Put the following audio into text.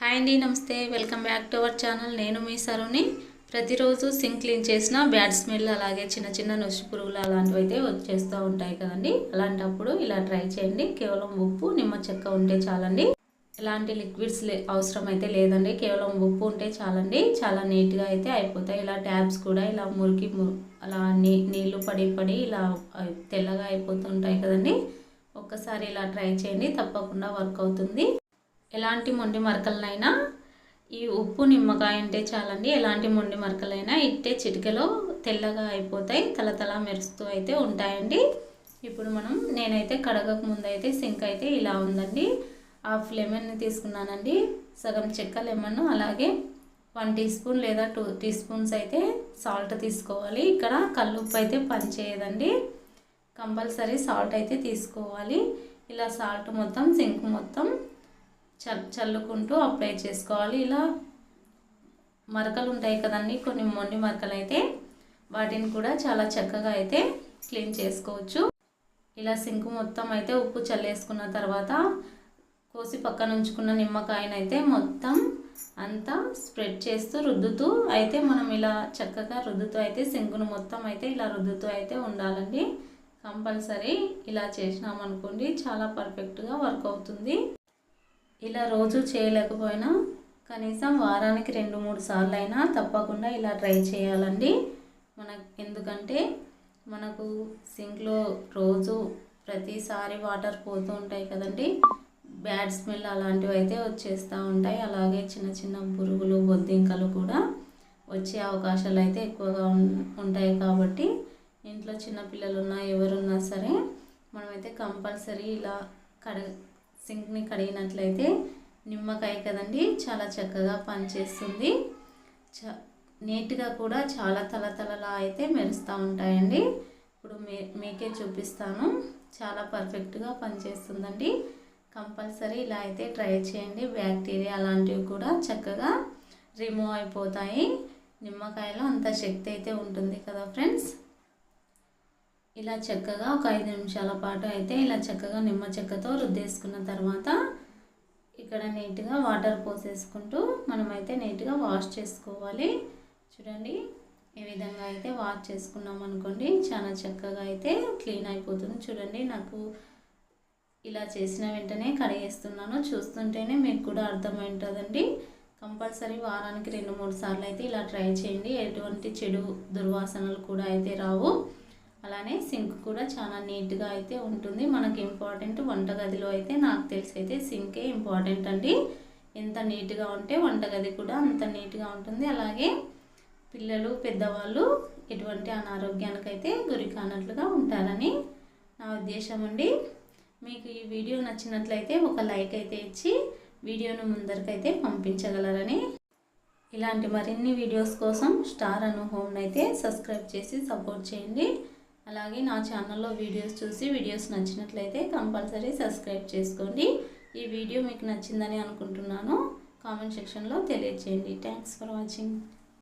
Hi అండి నమస్తే. Welcome back to our channel. నేను మీ సరుని. ప్రతిరోజు సింక్ క్లీన్ చేసిన బ్యాడ్ స్మెల్ అలాగే చిన్న చిన్న నొషి పురుగులు అలాంటివి అయితే వచ్చేస్తూ ఉంటాయి కదండి. అలాంటప్పుడు ఇలా ట్రై చేయండి. కేవలం ఉప్పు నిమ్మ చెక్క ఉంటే చాలండి. ఎలాంటి లిక్విడ్స్ లే అవసరం అయితే లేదండి. కేవలం ఉప్పు ఉంటే చాలండి. చాలా నీట్గా అయితే అయిపోతాయి. ఇలా ట్యాబ్స్ కూడా ఇలా మురికి ము- అలా నీ నీళ్ళు పడి పడి ఇలా తెల్లగా అయిపోతుంటాయి కదండి. ఒక్కసారి ఇలా ట్రై చేయండి. తప్పకుండా వర్క్ అవుతుంది. ఎలాంటి మొండి మరకలనైనా ఈ ఉప్పు నిమ్మకాయ అంటే చాలండి. ఎలాంటి మొండి మరకలైనా ఇట్టే చిటికలో తెల్లగా అయిపోతాయి. తలతల మెరుస్తూ అయితే ఉంటాయండి. ఇప్పుడు మనం నేనైతే కడగక ముందు అయితే సింక్ అయితే ఇలా ఉందండి. హాఫ్ లెమన్ తీసుకున్నానండి. సగం చెక్క లెమన్ అలాగే వన్ టీ స్పూన్ లేదా టూ టీ స్పూన్స్ అయితే సాల్ట్ తీసుకోవాలి. ఇక్కడ కల్లుప్పు అయితే పనిచేయదండి. కంపల్సరీ సాల్ట్ అయితే తీసుకోవాలి. ఇలా సాల్ట్ మొత్తం సింక్ మొత్తం చల్లుకుంటూ అప్లై చేసుకోవాలి. ఇలా మరకలు ఉంటాయి కదండి కొన్ని మొండి మరకలు అయితే వాటిని కూడా చాలా చక్కగా అయితే క్లీన్ చేసుకోవచ్చు. ఇలా సింకు మొత్తం అయితే ఉప్పు చల్లేసుకున్న తర్వాత కోసి పక్కన ఉంచుకున్న నిమ్మకాయనైతే మొత్తం అంతా స్ప్రెడ్ చేస్తూ రుద్దుతూ అయితే మనం ఇలా చక్కగా రుద్దుతూ అయితే సింకును మొత్తం అయితే ఇలా రుద్దుతూ అయితే ఉండాలండి. కంపల్సరీ ఇలా చేసినామనుకోండి చాలా పర్ఫెక్ట్గా వర్క్ అవుతుంది. ఇలా రోజు చేయలేకపోయినా కనీసం వారానికి రెండు మూడు సార్లు అయినా తప్పకుండా ఇలా ట్రై చేయాలండి. మన ఎందుకంటే మనకు సింక్లో రోజు ప్రతిసారి వాటర్ పోతూ ఉంటాయి కదండి. బ్యాడ్ స్మెల్ అలాంటివి అయితే వచ్చేస్తూ ఉంటాయి. అలాగే చిన్న చిన్న పురుగులు బొద్దింకలు కూడా వచ్చే అవకాశాలు అయితే ఎక్కువగా ఉం- ఉంటాయి కాబట్టి ఇంట్లో చిన్న పిల్లలు ఉన్నా ఎవరున్నా సరే మనమైతే కంపల్సరీ ఇలా కడ సింక్ని కడిగినట్లయితే నిమ్మకాయ కదండి చాలా చక్కగా పనిచేస్తుంది. చ నీట్గా కూడా చాలా తలతలలా అయితే మెరుస్తూ ఉంటాయండి. ఇప్పుడు మీ మీకే చూపిస్తాను. చాలా పర్ఫెక్ట్గా పనిచేస్తుందండి. కంపల్సరీ ఇలా అయితే ట్రై చేయండి. బ్యాక్టీరియా అలాంటివి కూడా చక్కగా రిమూవ్ అయిపోతాయి. నిమ్మకాయలో అంత శక్తి అయితే ఉంటుంది కదా ఫ్రెండ్స్. ఇలా చక్కగా ఒక ఐదు నిమిషాల పాటు అయితే ఇలా చక్కగా నిమ్మ చెక్కతో రుద్దేసుకున్న తర్వాత ఇక్కడ నీట్గా వాటర్ పోసేసుకుంటూ మనమైతే నీట్గా వాష్ చేసుకోవాలి. చూడండి ఈ విధంగా అయితే వాష్ చేసుకున్నాం అనుకోండి చాలా చక్కగా అయితే క్లీన్ అయిపోతుంది. చూడండి నాకు ఇలా చేసిన వెంటనే కడిగేస్తున్నాను. చూస్తుంటేనే మీకు కూడా అర్థమైంటుందండి. కంపల్సరీ వారానికి రెండు మూడు సార్లు అయితే ఇలా ట్రై చేయండి. ఎటువంటి చెడు దుర్వాసనలు కూడా అయితే రావు. అలానే సింక్ కూడా చాలా నీట్గా అయితే ఉంటుంది. మనకి ఇంపార్టెంట్ వంటగదిలో అయితే నాకు తెలిసి అయితే సింకే ఇంపార్టెంట్ అండి. ఎంత నీట్గా ఉంటే వంటగది కూడా అంత నీట్గా ఉంటుంది. అలాగే పిల్లలు పెద్దవాళ్ళు ఎటువంటి అనారోగ్యానికైతే గురి కానట్లుగా ఉంటారని నా ఉద్దేశం అండి. మీకు ఈ వీడియో నచ్చినట్లయితే ఒక లైక్ అయితే ఇచ్చి వీడియోను ముందరికైతే పంపించగలరని. ఇలాంటి మరిన్ని వీడియోస్ కోసం స్టార్ అను హోమ్ని అయితే సబ్స్క్రైబ్ చేసి సపోర్ట్ చేయండి. అలాగే నా ఛానల్లో వీడియోస్ చూసి వీడియోస్ నచ్చినట్లయితే కంపల్సరీ సబ్స్క్రైబ్ చేసుకోండి. ఈ వీడియో మీకు నచ్చిందని అనుకుంటున్నాను. కామెంట్ సెక్షన్లో తెలియజేయండి థ్యాంక్స్ ఫర్ వాచింగ్.